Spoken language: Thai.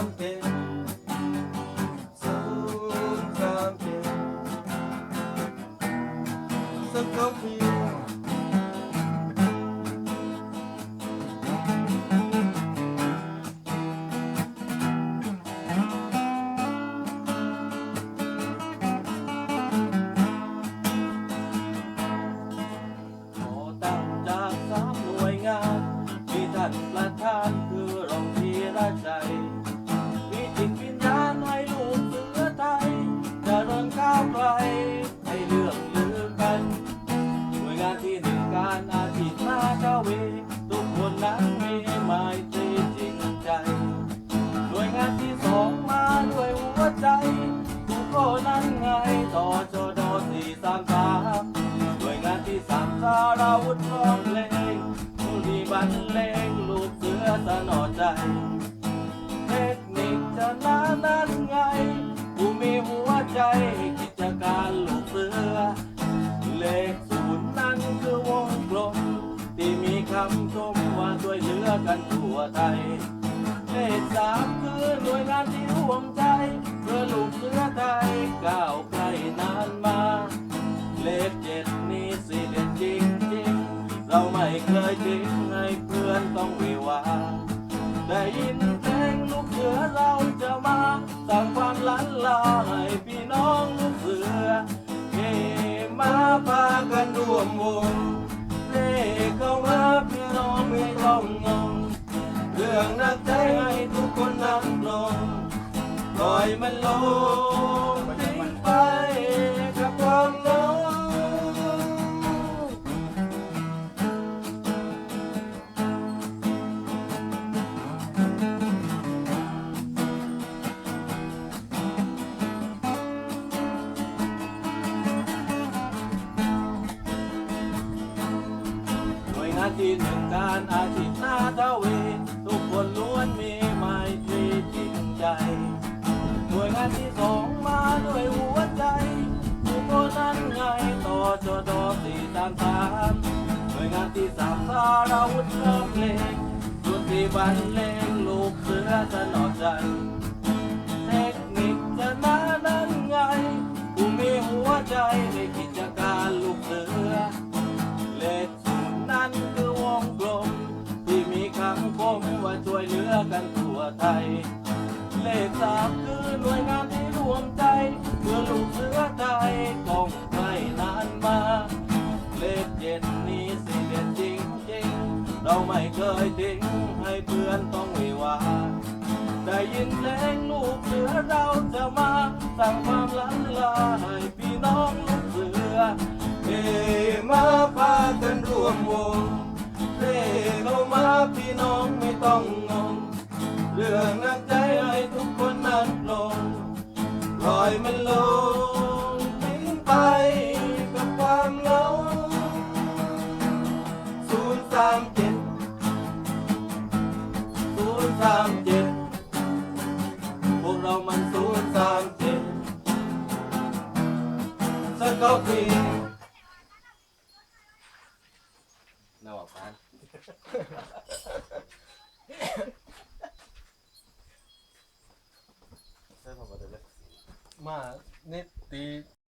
ามเจ็ด ที่หนึ่งารอาทิตย์มาเจ้าเวทุกคนนั้นมีหมายตรีจริงใจหน่วยงานที่สองมาด้วยหัวใจทุกคนนั้นไงต่อจอดอสี่สามสามหน่วยงานที่สามสาราวุธร้องเพลงผู้ดีบรรเลงลูกเสือสนอใจเทคนิคจะนานั้นไงผู้มีหัวใจกิจการ กันทั่วไทยเลขสามคือหน่วยงานที่ร่วมใจเพื่อลูกเสือไทยก้าวไกลนานมา เลขเจ็ดนี้สิเด็ดจริงจริงๆเราไม่เคยทิ้งให้เพื่อนต้องวิวาได้ยินเพลงลูกเสือเราจะมาสร้างความลันลาให้พี่น้องลูกเสือเฮมาพากันร่วมวง ปล่อยมันลงทิ้งไปกับความเหงาหน่วยงานที่หนึ่งการอาทิตย์หน้าทเวทุกคนล้วนมีไมตรีจริงใจานที่สองมาด้วยหัวใจทุกคนนั้นไงต่อจอดอสี่ตามสามหน่วยงานที่สามสาราวุธเริ่มเพลงดนตรีบรรเลงลูกเสือสนอใจเทคนิคจะนานั้นไงผู้มีหัวใจในกิจการลูกเสือเลขศูนย์นั้นคือวงกลมที่มีคำคมว่าช่วยเหลือกันทั่วไทย เลขสามคือหน่วยงานที่รวมใจเพื่อลูกเสือไทยต้องไม่นานมา เลขเจ็ดนี้สิเด็ดจริงจริงๆเราไม่เคยทิ้งให้เพื่อนต้องวิวาได้ยินเพลงลูกเสือเราจะมาสร้างความลันลาให้พี่น้องลูกเสือเอมาพากันร่ อยมันลงทิ้งไปกับความเหงาศูนย์สามเจ็ดศูนย์สามเจ็ดพวกเรามันศูนย์สามเจ็ดสกอตทีน่าบอกกัน ใช่ผมก็